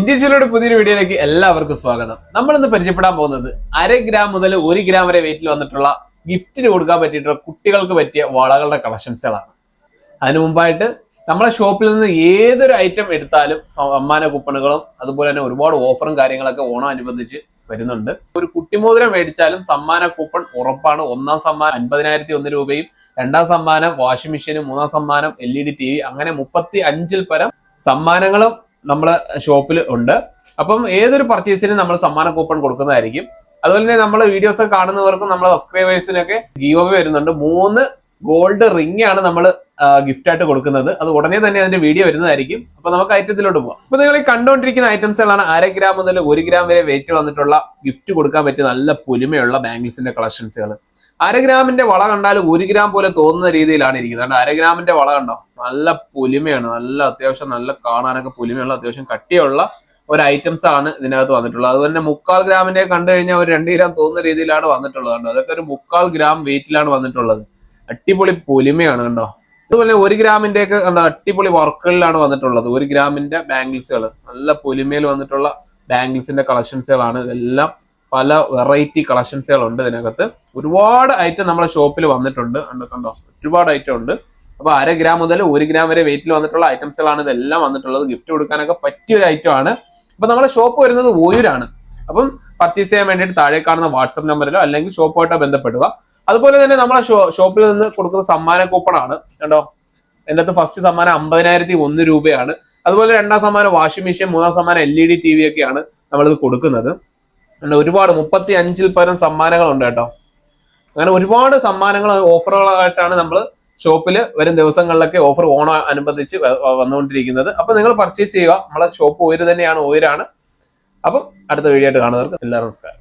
India ചിലയുടെ പുതിയൊരു വീഡിയോയിലേക്ക് എല്ലാവർക്കും സ്വാഗതം. നമ്മൾ ഇന്ന് പരിചയപ്പെടാൻ പോകുന്നത് അര ഗ്രാം മുതൽ ഒരു ഗ്രാം വരെ വെയിറ്റിൽ വന്നിട്ടുള്ള ഗിഫ്റ്റിന് കൊടുക്കാൻ പറ്റിയിട്ടുള്ള കുട്ടികൾക്ക് പറ്റിയ വളകളുടെ കളക്ഷൻസുകളാണ് അതിനു മുമ്പായിട്ട് നമ്മളെ ഷോപ്പിൽ നിന്ന് ഏതൊരു ഐറ്റം എടുത്താലും സമ്മാന കൂപ്പണുകളും അതുപോലെ തന്നെ ഒരുപാട് ഓഫറും കാര്യങ്ങളൊക്കെ ഓണം അനുബന്ധിച്ച് വരുന്നുണ്ട്. ഒരു കുട്ടിമോതിരം മേടിച്ചാലും സമ്മാന കൂപ്പൺ ഉറപ്പാണ്. ഒന്നാം സമ്മാനം അൻപതിനായിരത്തി ഒന്ന് രൂപയും രണ്ടാം സമ്മാനം വാഷിംഗ് മെഷീനും മൂന്നാം സമ്മാനം L E D T V അങ്ങനെ മുപ്പത്തി അഞ്ചിൽ പരം സമ്മാനങ്ങളും നമ്മളെ ഷോപ്പിൽ ഉണ്ട്. അപ്പം ഏതൊരു പർച്ചേസിനും നമ്മൾ സമ്മാന കൂപ്പൺ കൊടുക്കുന്നതായിരിക്കും. അതുപോലെ തന്നെ നമ്മളെ വീഡിയോസ് കാണുന്നവർക്കും നമ്മളെ സബ്സ്ക്രൈബേഴ്സിനൊക്കെ ഗീവ് അവേ വരുന്നുണ്ട്. മൂന്ന് ഗോൾഡ് റിംഗ് ആണ് നമ്മൾ ഗിഫ്റ്റ് ആയിട്ട് കൊടുക്കുന്നത്. അത് ഉടനെ തന്നെ അതിന്റെ വീഡിയോ വരുന്നതായിരിക്കും. അപ്പൊ നമുക്ക് ഐറ്റത്തിലോട്ട് പോകാം അപ്പൊ നിങ്ങൾ ഈ കണ്ടുകൊണ്ടിരിക്കുന്ന ഐറ്റംസുകളാണ് അര ഗ്രാം മുതൽ ഒരു ഗ്രാം വരെ വെയിറ്റ് വന്നിട്ടുള്ള ഗിഫ്റ്റ് കൊടുക്കാൻ പറ്റിയ നല്ല പുലിമയുള്ള ബാംഗിൾസിന്റെ കളക്ഷൻസുകൾ അര ഗ്രാമിന്റെ വള കണ്ടാൽ ഒരു ഗ്രാം പോലെ തോന്നുന്ന രീതിയിലാണ് ഇരിക്കുന്നത്. കാരണം അര ഗ്രാമിന്റെ വള കണ്ടോ? നല്ല പുലിമയാണ്. നല്ല അത്യാവശ്യം നല്ല കാണാനൊക്കെ പുലിമയുള്ള അത്യാവശ്യം കട്ടിയുള്ള ഒരു ഐറ്റംസ് ആണ് ഇതിനകത്ത് വന്നിട്ടുള്ളത്. അതുപോലെ തന്നെ മുക്കാൽ ഗ്രാമിന്റെ കണ്ടു കഴിഞ്ഞാൽ ഒരു രണ്ട് ഗ്രാം തോന്നുന്ന രീതിയിലാണ് വന്നിട്ടുള്ളത്. അതൊക്കെ ഒരു മുക്കാൽ ഗ്രാം വെയിറ്റിലാണ് വന്നിട്ടുള്ളത്. അടിപൊളി പൊലിമയാണ് കണ്ടോ? അതുപോലെ ഒരു ഗ്രാമിന്റെ ഒക്കെ കണ്ടോ അടിപൊളി വർക്കുകളിലാണ് വന്നിട്ടുള്ളത്. ഒരു ഗ്രാമിന്റെ ബാംഗിൾസുകൾ നല്ല പൊലിമയിൽ വന്നിട്ടുള്ള ബാംഗിൾസിന്റെ കളക്ഷൻസുകളാണ്. ഇതെല്ലാം പല വെറൈറ്റി കളക്ഷൻസുകൾ ഉണ്ട് ഇതിനകത്ത്. ഒരുപാട് ഐറ്റം നമ്മുടെ ഷോപ്പിൽ വന്നിട്ടുണ്ട്. കണ്ടോ ഒരുപാട് ഐറ്റം ഉണ്ട്. അപ്പൊ അര ഗ്രാം മുതൽ ഒരു ഗ്രാം വരെ വെയിറ്റിൽ വന്നിട്ടുള്ള ഐറ്റംസുകളാണ് ഇതെല്ലാം വന്നിട്ടുള്ളത്. ഗിഫ്റ്റ് കൊടുക്കാനൊക്കെ പറ്റിയ ഒരു ഐറ്റം ആണ്. അപ്പൊ നമ്മുടെ ഷോപ്പ് വരുന്നത് ഓയൂരാണ്. അപ്പം പർച്ചേസ് ചെയ്യാൻ വേണ്ടിയിട്ട് താഴെ കാണുന്ന വാട്സപ്പ് നമ്പറിലോ അല്ലെങ്കിൽ ഷോപ്പുമായിട്ടോ ബന്ധപ്പെടുക. അതുപോലെ തന്നെ നമ്മളെ ഷോപ്പിൽ നിന്ന് കൊടുക്കുന്ന സമ്മാന കൂപ്പണാണ് കണ്ടോ? എന്റെ അകത്ത് ഫസ്റ്റ് സമ്മാനം അമ്പതിനായിരത്തി ഒന്ന് രൂപയാണ്. അതുപോലെ രണ്ടാം സമ്മാനം വാഷിംഗ് മെഷീൻ മൂന്നാം സമ്മാനം L E D T V ഒക്കെയാണ് നമ്മളിത് കൊടുക്കുന്നത്. ഒരുപാട് മുപ്പത്തി അഞ്ചിൽ പരം സമ്മാനങ്ങളുണ്ട് കേട്ടോ. അങ്ങനെ ഒരുപാട് സമ്മാനങ്ങൾ ഓഫറുകളായിട്ടാണ് നമ്മൾ ഷോപ്പിൽ വരും ദിവസങ്ങളിലൊക്കെ ഓഫർ ഓണം അനുബന്ധിച്ച് വന്നുകൊണ്ടിരിക്കുന്നത്. അപ്പൊ നിങ്ങൾ പർച്ചേസ് ചെയ്യുക. നമ്മളെ ഷോപ്പ് ഓര് തന്നെയാണ് ഓയിരാണ് അപ്പം അടുത്ത വീഡിയോ ആയിട്ട് കാണുന്നവർക്ക് എല്ലാവരും നമസ്കാരം.